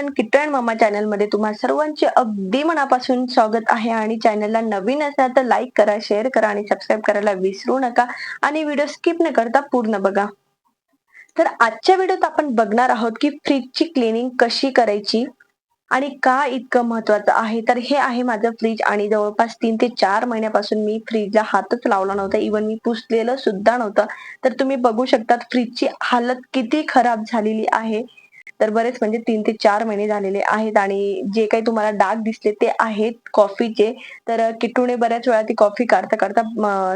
One and मामा चॅनलमध्ये तुम्हा सर्वांचे अगदी मनापासून स्वागत आहे आणि चॅनलला नवीन असाल तर लाईक करा शेअर करा आणि सबस्क्राईब करायला विसरू नका आणि व्हिडिओ स्किप न करता पूर्ण बघा. तर आजच्या व्हिडिओत आपण बघणार आहोत की फ्रीजची क्लिनिंग कशी करायची आणि का इतकं महत्वाचं आहे. तर हे आहे माझं फ्रीज आणि जवळपास तीन ते चार महिन्यापासून मी फ्रीजला हातच लावला नव्हता. इवन मी पुसलेलं सुद्धा नव्हतं. तर तुम्ही बघू शकता फ्रीजची हालत किती खराब झालेली आहे. तर बरेच म्हणजे तीन ते चार महिने झालेले आहेत आणि जे काही तुम्हाला डाग दिसले ते आहेत कॉफीचे तर किटूने बऱ्याच वेळा ती कॉफी काढता काढता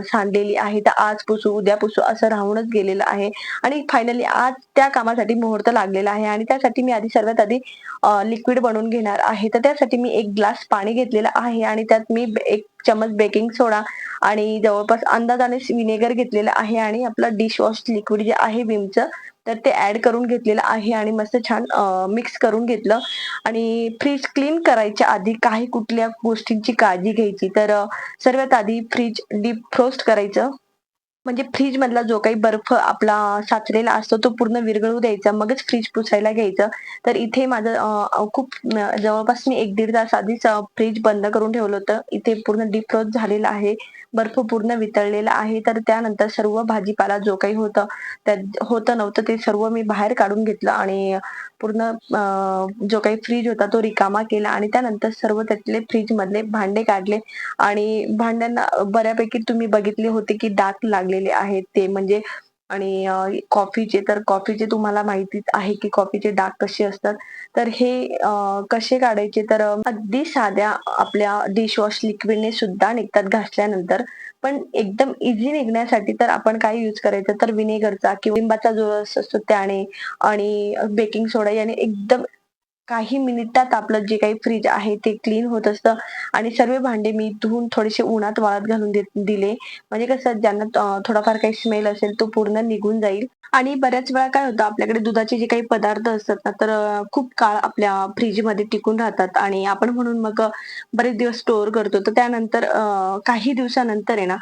सांडलेली आहे. तर आज पुसू उद्या पुसू असं राहूनच गेलेलं आहे. आणि फायनली आज त्या कामासाठी मुहूर्त लागलेला आहे आणि त्यासाठी मी आधी सर्वात आधी लिक्विड बनवून घेणार आहे. तर त्यासाठी मी एक ग्लास पाणी घेतलेलं आहे आणि त्यात मी एक चमच बेकिंग सोडा आणि जवळपास अंदाजाने विनेगर घेतलेलं आहे आणि आपलं डिश वॉश लिक्विड जे आहे विमचं तर ते ऍड करून घेतलेलं आहे आणि मस्त छान मिक्स करून घेतलं. आणि फ्रीज क्लीन करायच्या आधी काही कुठल्या गोष्टींची काळजी घ्यायची? तर सर्वात आधी फ्रीज डीप फ्रोस्ट करायचं. म्हणजे फ्रीज मधला जो काही बर्फ आपला साचलेला असतो तो पूर्ण विरघळू द्यायचा. मगच फ्रीज पुसायला घ्यायचं. तर इथे माझं खूप जवळपास मी एक दीड तास आधीच फ्रीज बंद करून ठेवलं होतं. इथे पूर्ण डीप फ्रोस्ट झालेला आहे. बर्फ पूर्ण वितळलेला आहे. तर त्यानंतर सर्व भाजीपाला जो काही होतं त्यात होतं नव्हतं ते सर्व मी बाहेर काढून घेतलं आणि पूर्ण जो काही फ्रीज होता तो रिकामा केला आणि त्यानंतर सर्व त्यातले फ्रीज मधले भांडे काढले. आणि भांड्यांना बऱ्यापैकी तुम्ही बघितले होते की डाग लागलेले आहेत. ते म्हणजे आणि कॉफीचे तर कॉफीचे तुम्हाला माहितीच आहे की कॉफीचे डाग कसे असतात. तर हे कसे काढायचे? तर अगदी साध्या आपल्या डिशवॉश लिक्विडने सुद्धा निघतात घासल्यानंतर. पण एकदम इझी निघण्यासाठी तर आपण काय यूज करायचं? तर विनेगरचा किंवा लिंबाचा जो रस असतो त्याने आणि बेकिंग सोडा याने एकदम काही मिनिटात आपलं जे काही फ्रीज आहे ते क्लीन होत असतं. आणि सर्व भांडे मी धुवून थोडेसे उन्हात वाळत घालून दिले. म्हणजे कसं ज्यांना थोडाफार काही स्मेल असेल तो पूर्ण निघून जाईल. आणि बऱ्याच वेळा काय होतं आपल्याकडे दुधाचे जे काही पदार्थ असतात ना तर खूप काळ आपल्या फ्रीजमध्ये टिकून राहतात. आणि आपण म्हणून मग बरेच दिवस स्टोअर करतो. तर त्यानंतर काही दिवसानंतर आहे ना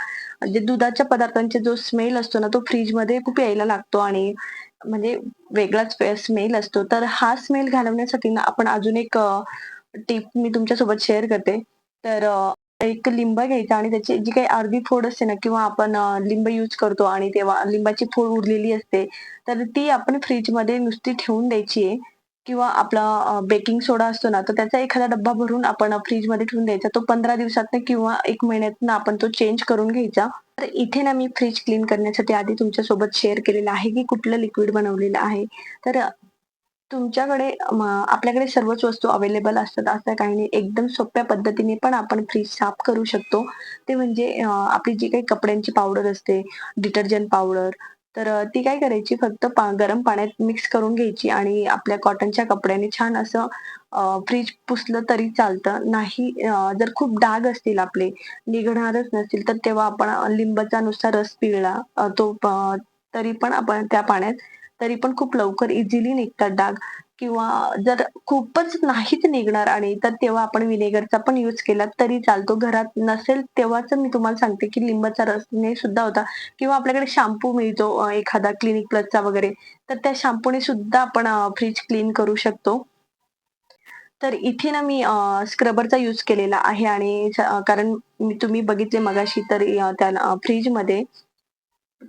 जे दुधाच्या पदार्थांचे जो स्मेल असतो ना तो फ्रीजमध्ये खूप यायला लागतो आणि म्हणजे वेगळाच स्मेल असतो. तर हा स्मेल घालवण्यासाठी ना आपण अजून एक टीप मी तुमच्यासोबत शेअर करते. तर एक लिंब घ्यायचा आणि त्याची जी काही अर्धी फोड असते ना किंवा आपण लिंब यूज करतो आणि तेव्हा लिंबाची फोड उरलेली असते तर ती आपण फ्रीजमध्ये नुसती ठेवून द्यायची आहे. किंवा आपला बेकिंग सोडा असतो ना तर त्याचा एखादा डब्बा भरून आपण फ्रीजमध्ये ठेवून द्यायचा. तो पंधरा दिवसात किंवा एक महिन्यात आपण तो चेंज करून घ्यायचा. तर इथे ना मी फ्रीज क्लीन करण्यासाठी आधी तुमच्यासोबत शेअर केलेलं आहे की कुठलं लिक्विड बनवलेलं आहे. तर तुमच्याकडे आपल्याकडे सर्वच वस्तू अवेलेबल असतात. असं काही नाही. एकदम सोप्या पद्धतीने पण आपण फ्रीज साफ करू शकतो. ते म्हणजे आपली जी काही कपड्यांची पावडर असते डिटर्जंट पावडर तर ती काय करायची? फक्त गरम पाण्यात मिक्स करून घ्यायची आणि आपल्या कॉटनच्या कपड्याने छान असं फ्रीज पुसलं तरी चालतं. नाही जर खूप डाग असतील आपले निघणारच नसतील तर तेव्हा आपण लिंबाचा नुसार रस पिळला तो तरी पण आपण त्या पाण्यात तरी पण खूप लवकर इझिली निघतात डाग. किंवा जर खूपच नाहीच निघणार आणि तर तेव्हा आपण विनेगरचा पण युज केला तरी चालतो. घरात नसेल तेव्हाच मी तुम्हाला सांगते की लिंबाचा रस ने सुद्धा होता. किंवा आपल्याकडे शॅम्पू मिळतो एखादा क्लिनिक प्लसचा वगैरे. तर त्या शॅम्पूने सुद्धा आपण फ्रीज क्लीन करू शकतो. तर इथे ना मी स्क्रबरचा यूज केलेला आहे आणि कारण तुम्ही बघितले मगाशी तर त्या फ्रीजमध्ये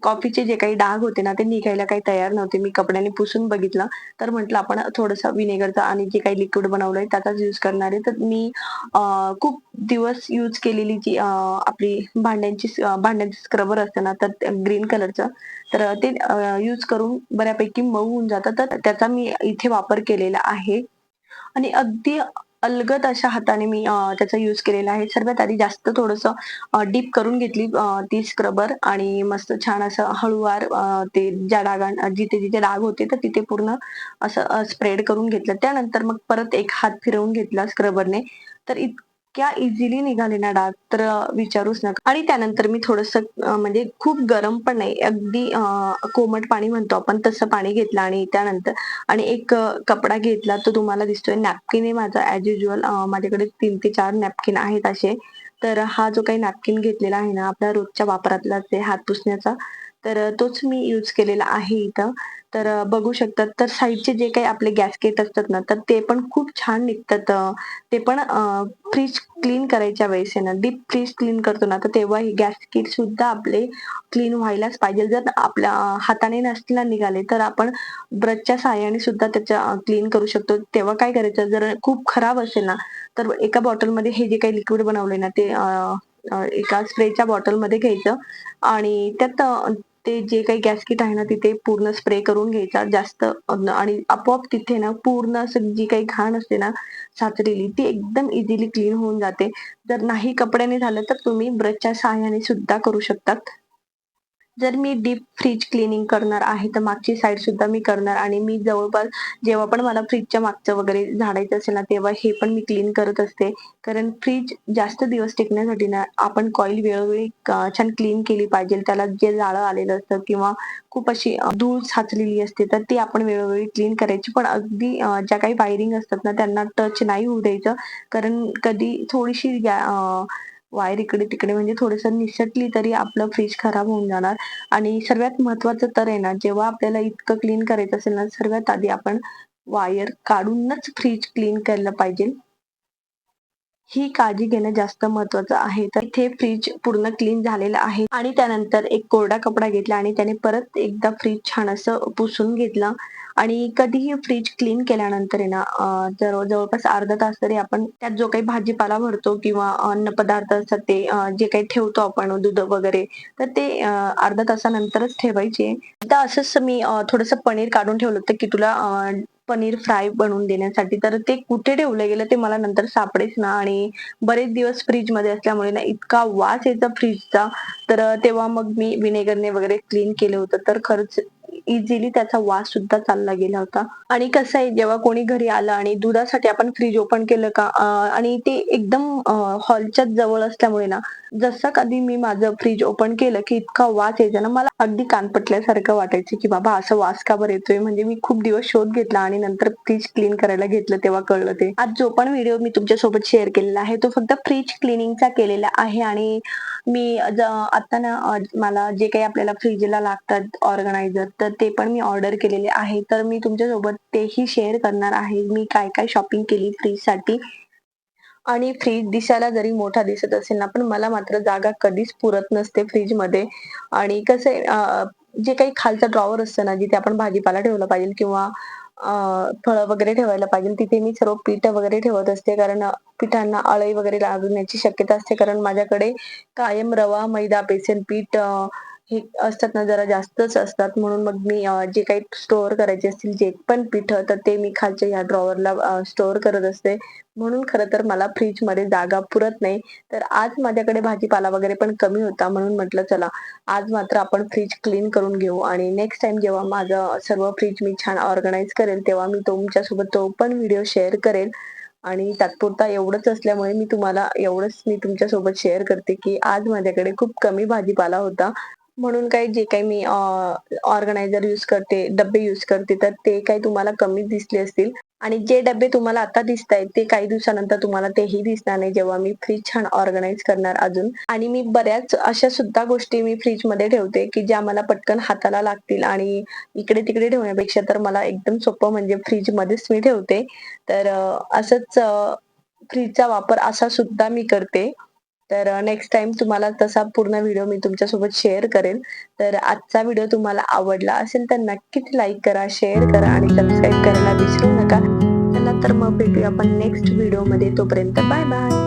कॉफीचे जे काही डाग होते ना ते निघायला काही तयार नव्हते. मी कपड्याने पुसून बघितलं. तर म्हटलं आपण थोडस विनेगरचा आणि जे काही लिक्विड बनवलंय त्याचाच युज करणार आहे. तर मी खूप दिवस यूज केलेली जी आपली भांड्यांची भांड्यांची स्क्रबर असते ना तर ग्रीन कलरचं तर ते यूज करून बऱ्यापैकी मऊ होऊन जातं. तर त्याचा मी इथे वापर केलेला आहे. आणि अगदी अलगद अशा हाताने मी त्याचा युज केलेला आहे. सर्वात आधी जास्त थोडस डीप करून घेतली ती स्क्रबर आणि मस्त छान असं हळूवार ते ज्या डागा जिथे जिथे डाग होते तर तिथे पूर्ण असं स्प्रेड करून घेतलं. त्यानंतर मग परत एक हात फिरवून घेतला स्क्रबरने तर इतक्या इझिली निघाले ना डाग तर विचारूच नका. आणि त्यानंतर मी थोडस म्हणजे खूप गरम पण नाही. अगदी कोमट पाणी म्हणतो आपण तसं पाणी घेतलं आणि त्यानंतर आणि एक कपडा घेतला तो तुम्हाला दिसतोय नॅपकिन आहे माझा ऍज युजल माझ्याकडे तीन ते चार नॅपकिन आहेत असे. तर हा जो काही नॅपकिन घेतलेला आहे ना आपल्या रोजच्या वापरातला ते हात पुसण्याचा. तर तोच मी यूज केलेला आहे इथं. तर बघू शकतात तर साईडचे जे काही आपले गॅसकेट असतात ना, तर ते पण खूप छान निघतात. ते पण फ्रीज क्लीन करायच्या वेळेस आहे ना, डीप फ्रीज क्लीन करतो ना, तर तेव्हा हे गॅसकेट सुद्धा आपले क्लीन व्हायलाच पाहिजे. जर आपल्या हाताने नसतील निघाले, तर आपण ब्रशच्या सहाय्याने सुद्धा त्याच्या क्लीन करू शकतो. तेव्हा काय करायचं, जर खूप खराब असेल ना, तर एका बॉटलमध्ये हे जे काही लिक्विड बनवलंय ना, ते एका स्प्रेच्या बॉटलमध्ये घ्यायचं आणि त्यात ते जे काही गॅस्केट आहे ना, तिथे पूर्ण स्प्रे करून घ्यायचा जास्त आणि आपोआप तिथे ना पूर्ण असं जी काही घाण असते ना साचलेली, ती एकदम इझिली क्लीन होऊन जाते. जर नाही कपड्याने झालं, तर तुम्ही ब्रशच्या सहाय्याने सुद्धा करू शकतात. जर मी डीप फ्रीज क्लीनिंग करणार आहे, तर मागची साईड सुद्धा मी करणार आणि मी जवळपास जेव्हा पण मला फ्रीजच्या मागचं वगैरे झाडायचं असेल ना, तेव्हा हे पण मी क्लीन करत असते. कारण फ्रीज जास्त दिवस टिकण्यासाठी ना, आपण कॉईल वेळोवेळी छान क्लीन केली पाहिजे. त्याला जे जाळं आलेलं असतं किंवा खूप अशी धूळ साचलेली असते, तर ती आपण वेळोवेळी क्लीन करायची. पण अगदी ज्या काही वायरिंग असतात ना, त्यांना टच नाही होऊ द्यायचं. कारण कधी थोडीशी वायर इकडे-तिकडे म्हणजे थोडंसं निसटली तरी आपलं फ्रीज खराब होऊन जाणार. आणि सर्वात महत्त्वाचं तर आहे ना, जेव्हा आपल्याला इतकं क्लीन करायचं असेल ना, सर्वात आधी आपण वायर काढूनच फ्रीज क्लीन केलं पाहिजे. ही काळजी घेणं जास्त महत्त्वाचं आहे. तर इथे फ्रीज पूर्ण क्लीन झालेलं आहे आणि त्यानंतर एक कोरडा कपडा घेतला आणि त्याने परत एकदा फ्रीज छान असं पुसून घेतलं आणि कधीही फ्रीज क्लीन केल्यानंतर आहे ना जर जवळपास अर्धा तास तरी आपण त्यात जो काही भाजीपाला भरतो किंवा अन्न पदार्थ असतात ते जे काही ठेवतो आपण दूध वगैरे तर ते अर्धा अर्ध्या तासानंतरच ठेवायचे. एकदा असंच मी थोडस थोडंसं पनीर काढून ठेवलं होतं की तुला पनीर फ्राय बनवून देण्यासाठी. तर ते कुठे ठेवलं गेलं ते मला नंतर सापडेच ना आणि बरेच दिवस फ्रीजमध्ये असल्यामुळे ना इतका वास यायचा फ्रीजचा तर तेव्हा मग मी विनेगरने वगैरे क्लीन केलं होतं. तर खरंच इझिली त्याचा वास सुद्धा चालला गेला होता. आणि कसं आहे जेव्हा कोणी घरी आलं आणि दुधासाठी आपण फ्रीज ओपन केलं का आणि ते एकदम हॉलच्याच जवळ असल्यामुळे ना, जसं कधी मी माझं फ्रीज ओपन केलं की इतका वास यायचा ना, मला अगदी कान पटल्यासारखं वाटायचं की बाबा असा वास का बरं येतोय? म्हणजे मी खूप दिवस शोध घेतला आणि नंतर फ्रीज क्लीन करायला घेतलं तेव्हा कळलं ते. आज जो पण व्हिडिओ मी तुमच्यासोबत शेअर केलेला आहे, तो फक्त फ्रीज क्लिनिंगचा केलेला आहे आणि मी आता ना मला जे काही आपल्याला फ्रीजला लागतात ऑर्गनायझर, तर ते पण मी ऑर्डर केलेले आहे. तर मी तुमच्यासोबत तेही शेअर करणार आहे. मी काय-काय शॉपिंग केली फ्रीजसाठी. आणि फ्रीज दिसायला जरी मोठा दिसत असेल ना, पण मला मात्र जागा कधीच पुरत नसते फ्रीजमध्ये. आणि कसं आहे जे काही खालचा ड्रॉवर असतं ना, जिथे आपण भाजीपाला ठेवला पाहिजे किंवा फळं वगैरे ठेवायला पाहिजे, तिथे मी सर्व पीठ वगैरे ठेवत असते. कारण पिठांना अळई वगैरे लागण्याची शक्यता असते. कारण माझ्याकडे कायम रवा, मैदा, बेसन पीठ हे असतात ना, जरा जास्तच असतात. म्हणून मग मी अ, जे काही स्टोअर करायचे असतील जे पण पिठं, तर ते मी खालच्या ह्या ड्रॉवरला स्टोअर करत असते. म्हणून खरं तर मला फ्रिजमध्ये जागा पुरत नाही. तर आज माझ्याकडे भाजीपाला वगैरे पण कमी होता म्हणून म्हटलं चला आज मात्र आपण फ्रिज क्लीन करून घेऊ आणि नेक्स्ट टाइम जेव्हा माझं सर्व फ्रिज मी छान ऑर्गनाइज करेल, तेव्हा मी तुमच्यासोबत तो पण व्हिडिओ शेअर करेल. आणि तात्पुरता एवढंच असल्यामुळे मी तुम्हाला एवढंच मी तुमच्यासोबत शेअर करते, की आज माझ्याकडे खूप कमी भाजीपाला होता. म्हणून काही जे काही मी ऑर्गनायझर यूज करते, डब्बे यूज करते, तर ते काही तुम्हाला कमी दिसले असतील. आणि जे डब्बे तुम्हाला आता दिसतायत, ते काही दिवसानंतर तुम्हाला तेही दिसणार नाही, जेव्हा मी फ्रीज छान ऑर्गनाईज करणार अजून. आणि मी बऱ्याच अशा सुद्धा गोष्टी मी फ्रीजमध्ये ठेवते, की ज्या मला पटकन हाताला लागतील आणि इकडे-तिकडे ठेवण्यापेक्षा तर मला एकदम सोपं म्हणजे फ्रीज मध्येच मी ठेवते. तर असंच फ्रीजचा वापर असा सुद्धा मी करते. तर नेक्स्ट टाइम तुम्हाला तसा पूर्ण व्हिडिओ मी तुमच्यासोबत शेअर करेन. तर आजचा व्हिडिओ तुम्हाला आवडला असेल तर नक्कीच लाईक करा, शेअर करा आणि सबस्क्राईब करायला विसरू नका. चला तर मग भेटूया आपण नेक्स्ट व्हिडिओमध्ये. तोपर्यंत बाय बाय.